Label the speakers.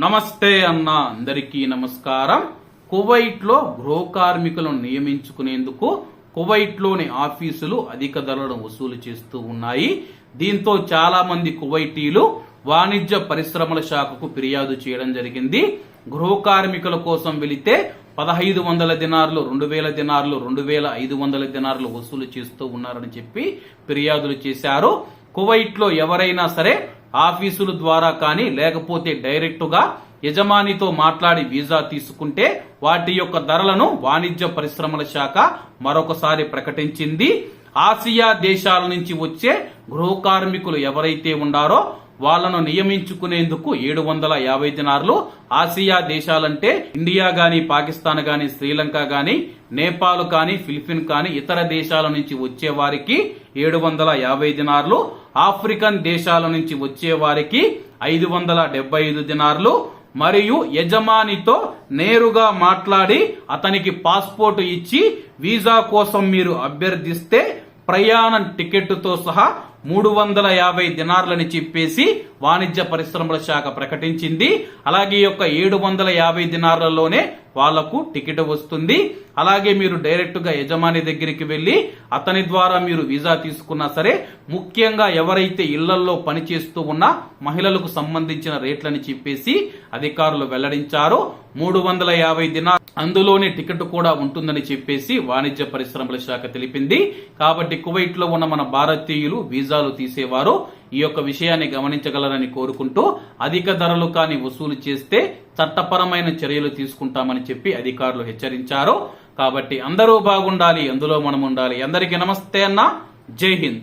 Speaker 1: నమస్తే అన్న అందరికీ నమస్కారం. కువైట్లో గృహ కార్మికులను నియమించుకునేందుకు కువైట్లోని ఆఫీసులు అధిక ధరలను వసూలు చేస్తూ ఉన్నాయి. దీంతో చాలా మంది కువైటీలు వాణిజ్య పరిశ్రమల శాఖకు ఫిర్యాదు చేయడం జరిగింది. గృహ కార్మికుల కోసం వెళితే పదహైదు వందల దినార్లు రెండు వేల దినార్లు రెండు వేల ఐదు వందల దినార్లు వసూలు చేస్తూ ఉన్నారని చెప్పి ఫిర్యాదులు చేశారు. కువైట్లో ఎవరైనా సరే ఆఫీసుల ద్వారా కానీ లేకపోతే డైరెక్టుగా యజమానితో మాట్లాడి వీసా తీసుకుంటే వాటి యొక్క ధరలను వాణిజ్య పరిశ్రమల శాఖ మరొకసారి ప్రకటించింది. ఆసియా దేశాల నుంచి వచ్చే గృహ కార్మికులు ఎవరైతే ఉండారో వాళ్ళను నియమించుకునేందుకు ఏడు వందల యాభై దినార్లు ఆసియా దేశాలంటే ఇండియా గాని పాకిస్తాన్ గాని శ్రీలంక గాని నేపాల్ కానీ ఫిలిపిన్ కానీ ఇతర దేశాల నుంచి వచ్చే వారికి ఏడు వందల యాభై దినార్లు ఆఫ్రికన్ దేశాల నుంచి వచ్చే వారికి ఐదు వందల డెబ్బై ఐదు దినార్లు మరియు యజమానితో నేరుగా మాట్లాడి అతనికి పాస్పోర్ట్ ఇచ్చి వీసా కోసం మీరు అభ్యర్థిస్తే ప్రయాణ టికెట్తో సహా మూడు వందల యాభై దినార్లని చెప్పేసి వాణిజ్య పరిశ్రమల శాఖ ప్రకటించింది. అలాగే ఈ యొక్క ఏడు వందల యాభై దినార్లలోనే వాళ్ళకు టికెట్ వస్తుంది. అలాగే మీరు డైరెక్ట్గా యజమాని దగ్గరికి వెళ్ళి అతని ద్వారా మీరు వీసా తీసుకున్నా సరే ముఖ్యంగా ఎవరైతే ఇళ్ళలో పనిచేస్తూ ఉన్న మహిళలకు సంబంధించిన రేట్లని చెప్పేసి అధికారులు వెల్లడించారు. మూడు వందల యాభై దినార్ అందులోనే టికెట్ కూడా ఉంటుందని చెప్పేసి వాణిజ్య పరిశ్రమల శాఖ తెలిపింది. కాబట్టి కువైట్లో ఉన్న మన భారతీయులు వీసాలు తీసేవారు ఈ యొక్క విషయాన్ని గమనించగలరని కోరుకుంటూ అధిక ధరలు కానీ వసూలు చేస్తే చట్టపరమైన చర్యలు తీసుకుంటామని చెప్పి అధికారులు హెచ్చరించారు. కాబట్టి అందరూ బాగుండాలి అందులో మనం ఉండాలి అందరికీ నమస్తే అన్న. జై హింద్.